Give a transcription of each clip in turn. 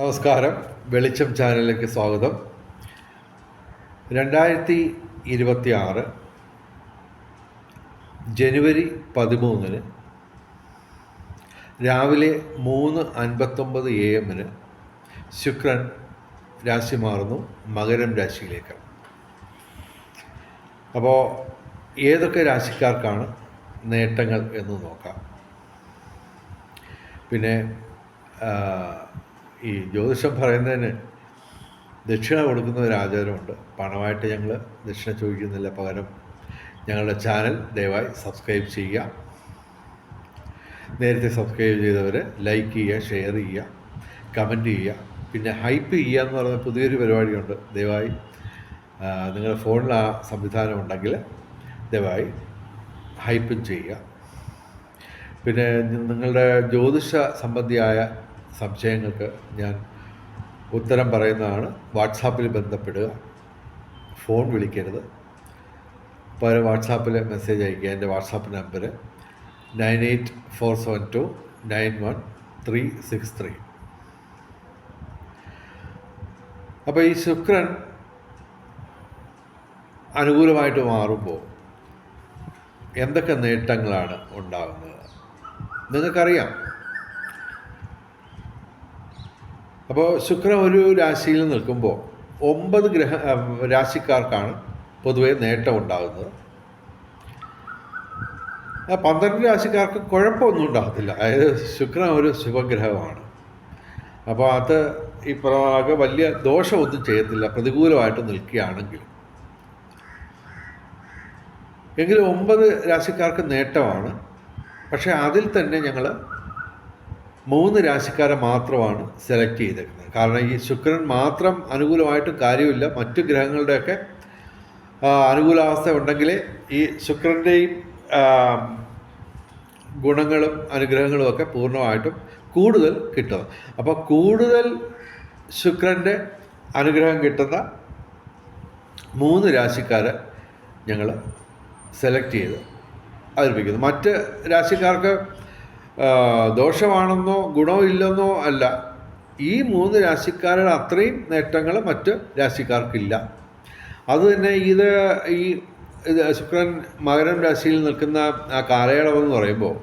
നമസ്കാരം. വെളിച്ചം ചാനലിലേക്ക് സ്വാഗതം. രണ്ടായിരത്തി ഇരുപത്തി ആറ് ജനുവരി പതിമൂന്നിന് രാവിലെ മൂന്ന് അൻപത്തൊമ്പത് എ എമ്മിന് ശുക്രൻ രാശി മാറുന്നു മകരം രാശിയിലേക്ക്. അപ്പോൾ ഏതൊക്കെ രാശിക്കാർക്കാണ് നേട്ടങ്ങൾ എന്ന് നോക്കാം. പിന്നെ ഈ ജ്യോതിഷം പറയുന്നതിന് ദക്ഷിണ കൊടുക്കുന്ന ഒരു ആചാരമുണ്ട്. പണമായിട്ട് ഞങ്ങൾ ദക്ഷിണ ചോദിക്കുന്നില്ല. പകരം ഞങ്ങളുടെ ചാനൽ ദയവായി സബ്സ്ക്രൈബ് ചെയ്യുക. നേരത്തെ സബ്സ്ക്രൈബ് ചെയ്തവർ ലൈക്ക് ചെയ്യുക ഷെയർ ചെയ്യുക കമന്റ് ചെയ്യുക. പിന്നെ ഹൈപ്പ് ചെയ്യുക എന്ന് പറയുന്ന പുതിയൊരു പരിപാടിയുണ്ട്. ദയവായി നിങ്ങളുടെ ഫോണിൽ ആ സംവിധാനം ഉണ്ടെങ്കിൽ ദയവായി ഹൈപ്പും ചെയ്യുക. പിന്നെ നിങ്ങളുടെ ജ്യോതിഷ സംബന്ധിയായ സംശയങ്ങൾക്ക് ഞാൻ ഉത്തരം പറയുന്നതാണ്. വാട്സാപ്പിൽ ബന്ധപ്പെടുക. ഫോൺ വിളിക്കരുത്. പകരം വാട്സാപ്പിൽ മെസ്സേജ് അയക്കുക. എന്റെ WhatsApp number nine eight four seven two nine one three six three. അപ്പോൾ ഈ ശുക്രൻ അനുകൂലമായിട്ട് മാറുമ്പോൾ എന്തൊക്കെ നേട്ടങ്ങളാണ് ഉണ്ടാകുന്നത്? നിങ്ങൾക്കറിയാം. അപ്പോൾ ശുക്രൻ ഒരു രാശിയിൽ നിൽക്കുമ്പോൾ ഒമ്പത് ഗ്രഹ രാശിക്കാർക്കാണ് പൊതുവേ നേട്ടം ഉണ്ടാകുന്നത്. പന്ത്രണ്ട് രാശിക്കാർക്ക് കുഴപ്പമൊന്നും ഉണ്ടാകത്തില്ല. അതായത് ശുക്രൻ ഒരു ശുഭഗ്രഹമാണ്. അപ്പോൾ അത് ഈ വലിയ ദോഷമൊന്നും ചെയ്യത്തില്ല. പ്രതികൂലമായിട്ട് നിൽക്കുകയാണെങ്കിൽ. എങ്കിലും ഒമ്പത് രാശിക്കാർക്ക് നേട്ടമാണ്. പക്ഷേ അതിൽ തന്നെ ഞങ്ങൾ മൂന്ന് രാശിക്കാരെ മാത്രമാണ് സെലക്ട് ചെയ്തേക്കുന്നത്. കാരണം ഈ ശുക്രൻ മാത്രം അനുകൂലമായിട്ട് കാര്യമില്ല. മറ്റു ഗ്രഹങ്ങളുടെയൊക്കെ അനുകൂലാവസ്ഥ ഉണ്ടെങ്കിലേ ഈ ശുക്രന്റെയും ഗുണങ്ങളും അനുഗ്രഹങ്ങളും ഒക്കെ പൂർണമായിട്ടും കൂടുതൽ കിട്ടും. അപ്പോൾ കൂടുതൽ ശുക്രന്റെ അനുഗ്രഹം കിട്ടുന്ന മൂന്ന് രാശിക്കാരെ ഞങ്ങൾ സെലക്ട് ചെയ്ത് അവതരിപ്പിക്കുന്നു. മറ്റ് രാശിക്കാർക്ക് ആ, ഗുണമോ ഇല്ലെന്നോ അല്ല. ഈ മൂന്ന് രാശിക്കാരുടെ അത്രയും നേട്ടങ്ങൾ മറ്റ് രാശിക്കാർക്കില്ല. അതുതന്നെ ഇത് ഈ ശുക്രൻ മകരം രാശിയിൽ നിൽക്കുന്ന ആ കാലയളവെന്ന് പറയുമ്പോൾ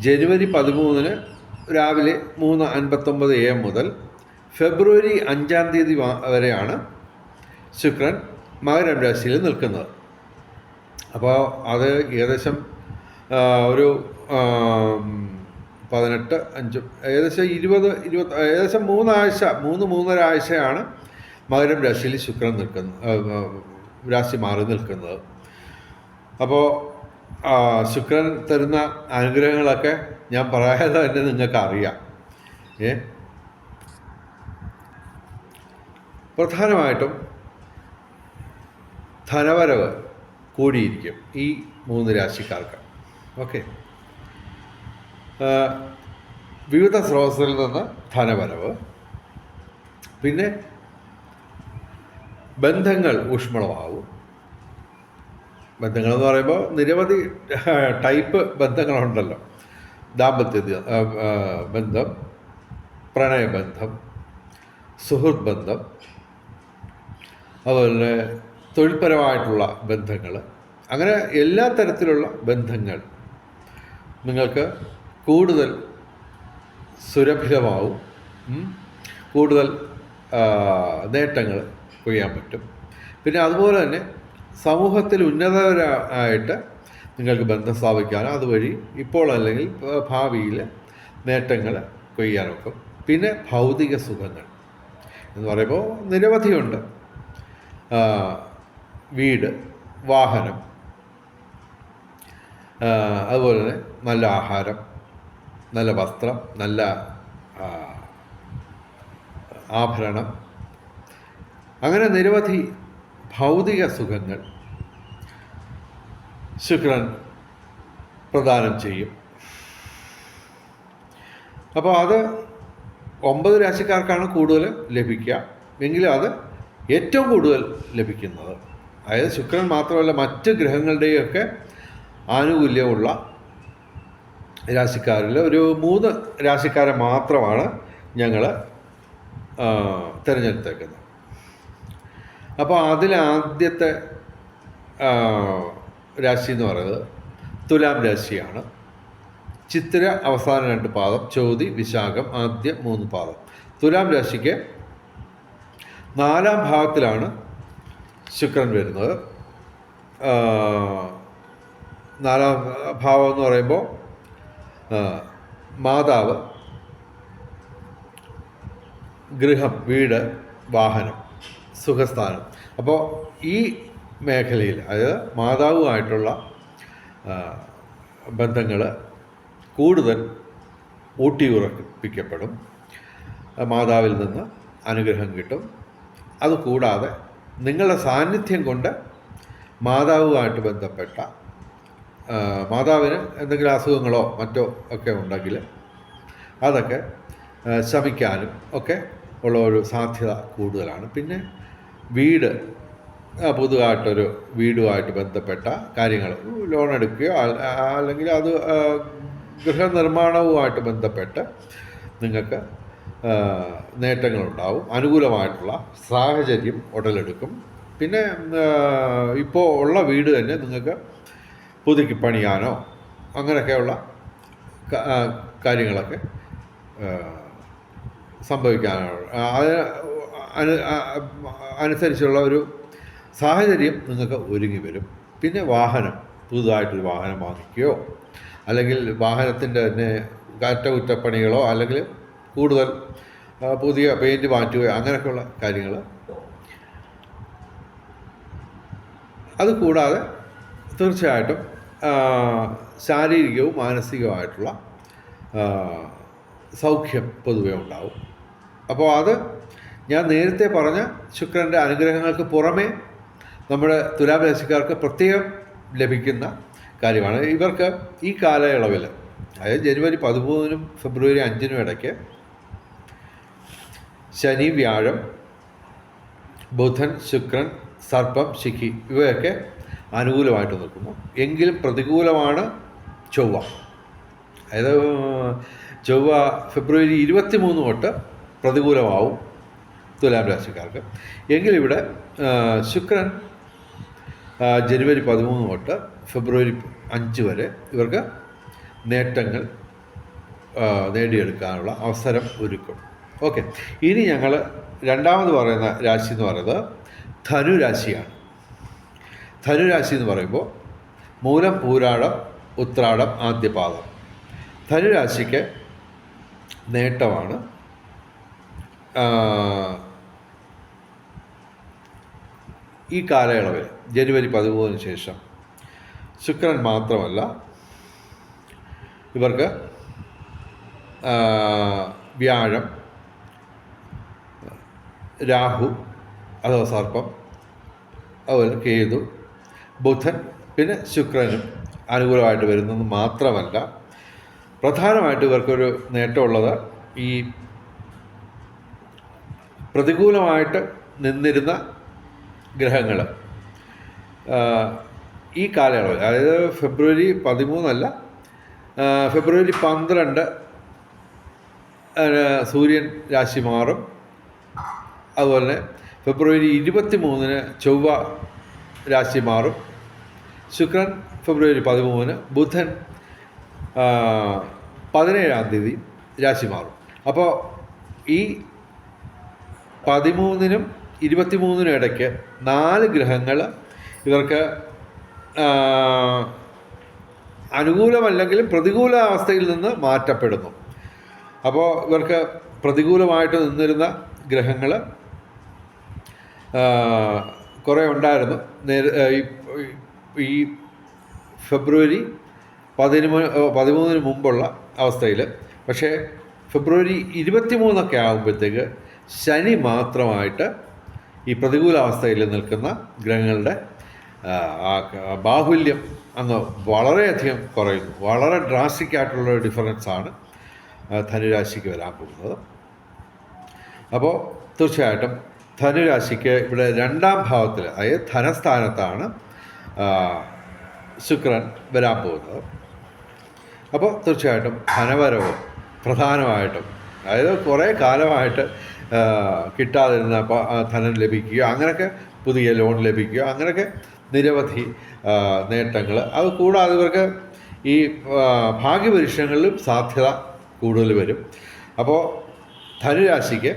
ജനുവരി പതിമൂന്നിന് രാവിലെ മൂന്ന് അൻപത്തൊമ്പത് എ മുതൽ ഫെബ്രുവരി അഞ്ചാം തീയതി വരെയാണ് ശുക്രൻ മകരം രാശിയിൽ നിൽക്കുന്നത്. അപ്പോൾ അത് ഏകദേശം ഒരു പതിനെട്ട് അഞ്ച് ഏകദേശം ഇരുപത് ഇരുപത് ഏകദേശം മൂന്നാഴ്ച മൂന്ന് മൂന്നര ആഴ്ചയാണ് മകരം രാശിയിൽ ശുക്രൻ നിൽക്കുന്നത് രാശി മാറി നിൽക്കുന്നത്. അപ്പോൾ ശുക്രൻ തരുന്ന അനുഗ്രഹങ്ങളൊക്കെ ഞാൻ പറയാതെ തന്നെ നിങ്ങൾക്ക് അറിയാം ഏ? പ്രധാനമായിട്ടും ധനവരവ് കൂടിയിരിക്കും ഈ മൂന്ന് രാശിക്കാർക്ക്. ഓക്കെ. വിവിധ സ്രോതസ്സിൽ നിന്ന് ധനവരവ്. പിന്നെ ബന്ധങ്ങൾ ഊഷ്മളമാവും. ബന്ധങ്ങൾ എന്ന് പറയുമ്പോൾ നിരവധി ടൈപ്പ് ബന്ധങ്ങളുണ്ടല്ലോ. ദാമ്പത്യ ബന്ധം പ്രണയബന്ധം സുഹൃത്ത് ബന്ധം അതുപോലെ തൊഴിൽപരമായിട്ടുള്ള ബന്ധങ്ങൾ അങ്ങനെ എല്ലാ തരത്തിലുള്ള ബന്ധങ്ങൾ നിങ്ങൾക്ക് കൂടുതൽ സുരഭിതമാവും കൂടുതൽ നേട്ടങ്ങൾ കൊയ്യാൻ പറ്റും. പിന്നെ അതുപോലെ തന്നെ സമൂഹത്തിൽ ഉന്നതരായിട്ട് നിങ്ങൾക്ക് ബന്ധം സ്ഥാപിക്കാനോ അതുവഴി ഇപ്പോൾ അല്ലെങ്കിൽ ഭാവിയിൽ നേട്ടങ്ങൾ കൊയ്യാനൊക്കും പിന്നെ ഭൗതിക സുഖങ്ങൾ എന്ന് പറയുമ്പോൾ നിരവധിയുണ്ട്. വീട് വാഹനം അതുപോലെ തന്നെ നല്ല ആഹാരം നല്ല വസ്ത്രം നല്ല ആഭരണം. അങ്ങനെ നിരവധി ഭൗതിക സുഖങ്ങൾ ശുക്രൻ പ്രദാനം ചെയ്യും. അപ്പോൾ അത് ഒമ്പത് രാശിക്കാർക്കാണ് കൂടുതൽ ലഭിക്കുക. എങ്കിലും അത് ഏറ്റവും കൂടുതൽ ലഭിക്കുന്നത്. അതായത് ശുക്രൻ മാത്രമല്ല മറ്റ് ഗ്രഹങ്ങളുടെയൊക്കെ ആനുകൂല്യമുള്ള രാശിക്കാരിൽ ഒരു മൂന്ന് രാശിക്കാരെ മാത്രമാണ് ഞങ്ങൾ തിരഞ്ഞെടുത്തേക്കുന്നത്. അപ്പോൾ അതിൽ ആദ്യത്തെ രാശി എന്ന് പറയുന്നത് തുലാം രാശിയാണ്. ചിത്തിര അവസാന രണ്ട് പാദം ചോതി വിശാഖം ആദ്യ മൂന്ന് പാദം. തുലാം രാശിക്ക് നാലാം ഭാഗത്തിലാണ് ശുക്രൻ വരുന്നത്. നാലാം ഭാവം എന്ന് പറയുമ്പോൾ മാതാവ് ഗൃഹം വീട് വാഹനം സുഖസ്ഥാനം. അപ്പോൾ ഈ മേഖലയിൽ അതായത് മാതാവുമായിട്ടുള്ള ബന്ധങ്ങൾ കൂടുതൽ ഊട്ടിയുറപ്പിക്കപ്പെടും. മാതാവിൽ നിന്ന് അനുഗ്രഹം കിട്ടും. അതുകൂടാതെ നിങ്ങളുടെ സാന്നിധ്യം കൊണ്ട് മാതാവുമായിട്ട് ബന്ധപ്പെട്ട മാതാവിന് എന്തെങ്കിലും അസുഖങ്ങളോ മറ്റോ ഒക്കെ ഉണ്ടെങ്കിൽ അതൊക്കെ ശമിക്കാനും ഒക്കെ ഉള്ള ഒരു സാധ്യത കൂടുതലാണ്. പിന്നെ വീട് പൊതുവായിട്ടൊരു വീടുമായിട്ട് ബന്ധപ്പെട്ട കാര്യങ്ങൾ ലോൺ എടുക്കുകയോ അല്ലെങ്കിൽ അത് ഗൃഹനിർമ്മാണവുമായിട്ട് ബന്ധപ്പെട്ട് നിങ്ങൾക്ക് നേട്ടങ്ങളുണ്ടാവും. അനുകൂലമായിട്ടുള്ള സാഹചര്യം ഉടലെടുക്കും. പിന്നെ ഇപ്പോൾ ഉള്ള വീട് തന്നെ നിങ്ങൾക്ക് പുതുക്കി പണിയാനോ അങ്ങനെയൊക്കെയുള്ള കാര്യങ്ങളൊക്കെ സംഭവിക്കാനോ ആ, അനുസരിച്ചുള്ള ഒരു സാഹചര്യം നിങ്ങൾക്ക് ഒരുങ്ങി വരും. പിന്നെ വാഹനം പുതുതായിട്ടൊരു വാഹനം വാങ്ങിക്കുകയോ അല്ലെങ്കിൽ വാഹനത്തിന്റെ തന്നെ കാറ്റകുറ്റപ്പണികളോ അല്ലെങ്കിൽ കൂടുതൽ പുതിയ പെയിന്റ് മാറ്റുകയോ അങ്ങനെയൊക്കെയുള്ള കാര്യങ്ങൾ. അതുകൂടാതെ തീർച്ചയായിട്ടും ശാരീരികവും മാനസികവുമായിട്ടുള്ള സൗഖ്യം പൊതുവേ ഉണ്ടാവും. അപ്പോൾ അത് ഞാൻ നേരത്തെ പറഞ്ഞ ശുക്രന്റെ അനുഗ്രഹങ്ങൾക്ക് പുറമേ നമ്മുടെ തുലാം രാശിക്കാർക്ക് പ്രത്യേകം ലഭിക്കുന്ന കാര്യമാണ്. ഇവർക്ക് ഈ കാലയളവിൽ അതായത് ജനുവരി പതിമൂന്നിനും ഫെബ്രുവരി അഞ്ചിനും ഇടയ്ക്ക് ശനി വ്യാഴം ബുധൻ ശുക്രൻ സർപ്പം ശിഖി ഇവയൊക്കെ അനുകൂലമായിട്ട് നിൽക്കുന്നു. എങ്കിലും പ്രതികൂലമാണ് ചൊവ്വ. അതായത് ചൊവ്വ ഫെബ്രുവരി ഇരുപത്തി മൂന്ന് തൊട്ട് പ്രതികൂലമാവും തുലാം രാശിക്കാർക്ക്. എങ്കിലിവിടെ ശുക്രൻ ജനുവരി പതിമൂന്ന് തൊട്ട് ഫെബ്രുവരി അഞ്ച് വരെ ഇവർക്ക് നേട്ടങ്ങൾ നേടിയെടുക്കാനുള്ള അവസരം ഒരുക്കും. ഓക്കെ. ഇനി ഞങ്ങൾ രണ്ടാമത് പറയുന്ന രാശി എന്ന് പറയുന്നത് ധനുരാശിയാണ്. ധനുരാശി എന്ന് പറയുമ്പോൾ മൂലം പൂരാടം ഉത്രാടം ആദ്യപാദം. ധനുരാശിക്ക് നേട്ടമാണ് ഈ കാലയളവിൽ ജനുവരി പതിമൂന്നിന് ശേഷം. ശുക്രൻ മാത്രമല്ല ഇവർക്ക് വ്യാഴം രാഹു അഥവാ സർപ്പം അതുപോലെ കേതു ബുധൻ പിന്നെ ശുക്രനും അനുകൂലമായിട്ട് വരുന്നത് മാത്രമല്ല പ്രധാനമായിട്ട് ഇവർക്കൊരു നേട്ടമുള്ളത് ഈ പ്രതികൂലമായിട്ട് നിന്നിരുന്ന ഗ്രഹങ്ങൾ ഈ കാലയളവിൽ അതായത് ഫെബ്രുവരി പതിമൂന്നല്ല ഫെബ്രുവരി പന്ത്രണ്ട് സൂര്യൻ രാശി മാറും. അതുപോലെ ഫെബ്രുവരി ഇരുപത്തി മൂന്നിന് ചൊവ്വ രാശി മാറും. ശുക്രൻ ഫെബ്രുവരി പതിമൂന്ന് ബുധൻ പതിനേഴാം തീയതി രാശി മാറും. അപ്പോൾ ഈ പതിമൂന്നിനും ഇരുപത്തിമൂന്നിനും ഇടയ്ക്ക് നാല് ഗ്രഹങ്ങൾ ഇവർക്ക് അനുകൂലമല്ലെങ്കിലും പ്രതികൂല അവസ്ഥയിൽ നിന്ന് മാറ്റപ്പെടുന്നു. അപ്പോൾ ഇവർക്ക് പ്രതികൂലമായിട്ട് നിന്നിരുന്ന ഗ്രഹങ്ങൾ കുറേ ഉണ്ടായിരുന്നു. നേരെ ഈ ഫെബ്രുവരി പതിമൂന്ന് പതിമൂന്നിന് മുമ്പുള്ള അവസ്ഥയിൽ പക്ഷേ ഫെബ്രുവരി ഇരുപത്തി മൂന്നൊക്കെ ആകുമ്പോഴത്തേക്ക് ശനി മാത്രമായിട്ട് ഈ പ്രതികൂല അവസ്ഥയിൽ നിൽക്കുന്ന ഗ്രഹങ്ങളുടെ ബാഹുല്യം അങ്ങ് വളരെയധികം കുറയുന്നു. വളരെ ഡ്രാസ്റ്റിക് ആയിട്ടുള്ള ഒരു ആണ് ധനുരാശിക്ക് വരാൻ പോകുന്നത്. അപ്പോൾ തീർച്ചയായിട്ടും ധനുരാശിക്ക് ഇവിടെ രണ്ടാം ഭാവത്തിൽ അതായത് ധനസ്ഥാനത്താണ് ശുക്രൻ വരാൻ പോകുന്നത്. അപ്പോൾ തീർച്ചയായിട്ടും ധനവരവ് പ്രധാനമായിട്ടും അതായത് കുറേ കാലമായിട്ട് കിട്ടാതിരുന്ന ധനം ലഭിക്കുക അങ്ങനെയൊക്കെ പുതിയ ലോൺ ലഭിക്കുക അങ്ങനെയൊക്കെ നിരവധി നേട്ടങ്ങൾ അത് കൂടാതെ ഇവർക്ക് ഈ ഭാഗ്യപരീക്ഷണങ്ങളിലും സാധ്യത കൂടുതൽ വരും. അപ്പോൾ ധനുരാശിക്ക്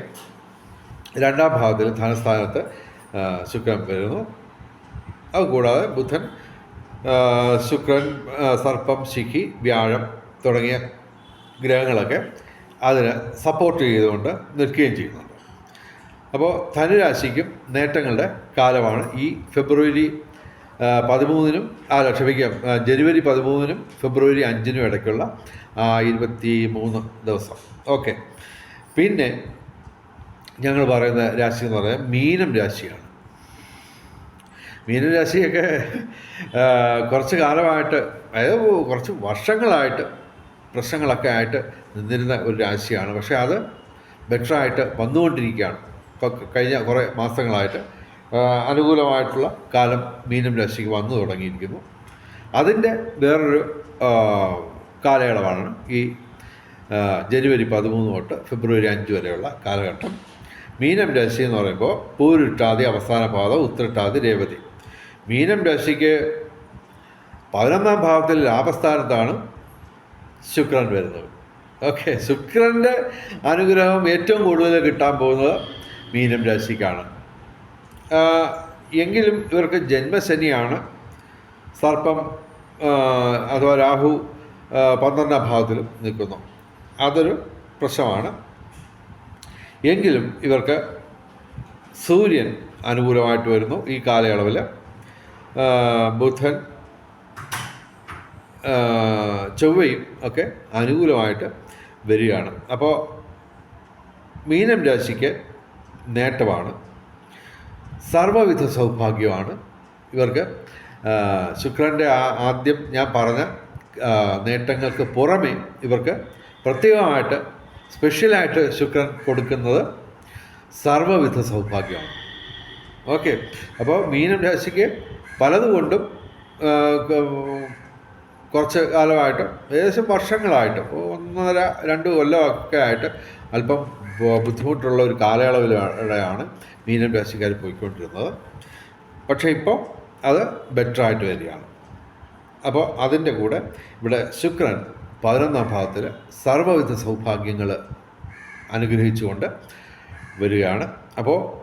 രണ്ടാം ഭാഗത്തിൽ ധനസ്ഥാനത്ത് ശുക്രൻ വരുന്നു. അതുകൂടാതെ ബുധൻ ശുക്രൻ സർപ്പം ശിഖി വ്യാഴം തുടങ്ങിയ ഗ്രഹങ്ങളൊക്കെ അതിന് സപ്പോർട്ട് ചെയ്തുകൊണ്ട് നിൽക്കുകയും ചെയ്യുന്നുണ്ട്. അപ്പോൾ ധനുരാശിക്കും നേട്ടങ്ങളുടെ കാലമാണ് ഈ ഫെബ്രുവരി പതിമൂന്നിനും ആ ക്ഷമിക്കാം ജനുവരി പതിമൂന്നിനും ഫെബ്രുവരി അഞ്ചിനും ഇടയ്ക്കുള്ള ഇരുപത്തി മൂന്ന് ദിവസം. ഓക്കെ പിന്നെ ഞങ്ങൾ പറയുന്ന രാശി എന്ന് പറയുന്നത് മീനം രാശിയാണ്. മീനം രാശിയൊക്കെ കുറച്ച് കാലമായിട്ട് അതായത് കുറച്ച് വർഷങ്ങളായിട്ട് പ്രശ്നങ്ങളൊക്കെ ആയിട്ട് നിന്നിരുന്ന ഒരു രാശിയാണ്. പക്ഷേ അത് ബെറ്ററായിട്ട് വന്നുകൊണ്ടിരിക്കുകയാണ്. കഴിഞ്ഞ കുറേ മാസങ്ങളായിട്ട് അനുകൂലമായിട്ടുള്ള കാലം മീനം രാശിക്ക് വന്നു തുടങ്ങിയിരിക്കുന്നു. അതിന്റെ വേറൊരു കാലയളവാണ് ഈ ജനുവരി പതിമൂന്ന് തൊട്ട് ഫെബ്രുവരി അഞ്ച് വരെയുള്ള കാലഘട്ടം. മീനം രാശി എന്ന് പറയുമ്പോൾ പൂരിട്ടാതി അവസാന പാത ഉത്രട്ടാതി രേവതി. മീനം രാശിക്ക് പതിനൊന്നാം ഭാവത്തിൽ ലാഭസ്ഥാനത്താണ് ശുക്രൻ വരുന്നത്. ഓക്കെ ശുക്രന്റെ അനുഗ്രഹം ഏറ്റവും കൂടുതൽ കിട്ടാൻ പോകുന്നത് മീനം രാശിക്കാണ്. എങ്കിലും ഇവർക്ക് ജന്മശനിയാണ്. സർപ്പം അഥവാ രാഹു പന്ത്രണ്ടാം ഭാവത്തിലും നിൽക്കുന്നു. അതൊരു പ്രശ്നമാണ്. എങ്കിലും ഇവർക്ക് സൂര്യൻ അനുകൂലമായിട്ട് വരുന്നു ഈ കാലയളവിൽ ബുധൻ ചൊവ്വയും ഒക്കെ അനുകൂലമായിട്ട് വരികയാണ്. അപ്പോൾ മീനം രാശിക്ക് നേട്ടമാണ്. സർവവിധ സൗഭാഗ്യമാണ്. ഇവർക്ക് ശുക്രന്റെ ആദ്യം ഞാൻ പറഞ്ഞ നേട്ടങ്ങൾക്ക് പുറമെ ഇവർക്ക് പ്രത്യേകമായിട്ട് സ്പെഷ്യലായിട്ട് ശുക്രൻ കൊടുക്കുന്നത് സർവവിധ സൗഭാഗ്യമാണ്. ഓക്കെ. അപ്പോൾ മീനം രാശിക്ക് പലതുകൊണ്ടും കുറച്ച് കാലമായിട്ട് ഏകദേശം വർഷങ്ങളായിട്ട് ഒന്നര രണ്ട് കൊല്ലമൊക്കെ ആയിട്ട് അല്പം ബുദ്ധിമുട്ടുള്ള ഒരു കാലയളവിലൂടെയാണ് മീനം രാശിക്കാർ പോയിക്കൊണ്ടിരുന്നത്. പക്ഷേ ഇപ്പോൾ അത് ബെറ്ററായിട്ട് വരികയാണ്. അപ്പോൾ അതിന്റെ കൂടെ ഇവിടെ ശുക്രൻ പതിനൊന്നാം ഭാവത്തിൽ സർവവിധ സൗഭാഗ്യങ്ങൾ അനുഗ്രഹിച്ചുകൊണ്ട് വരികയാണ്. അപ്പോൾ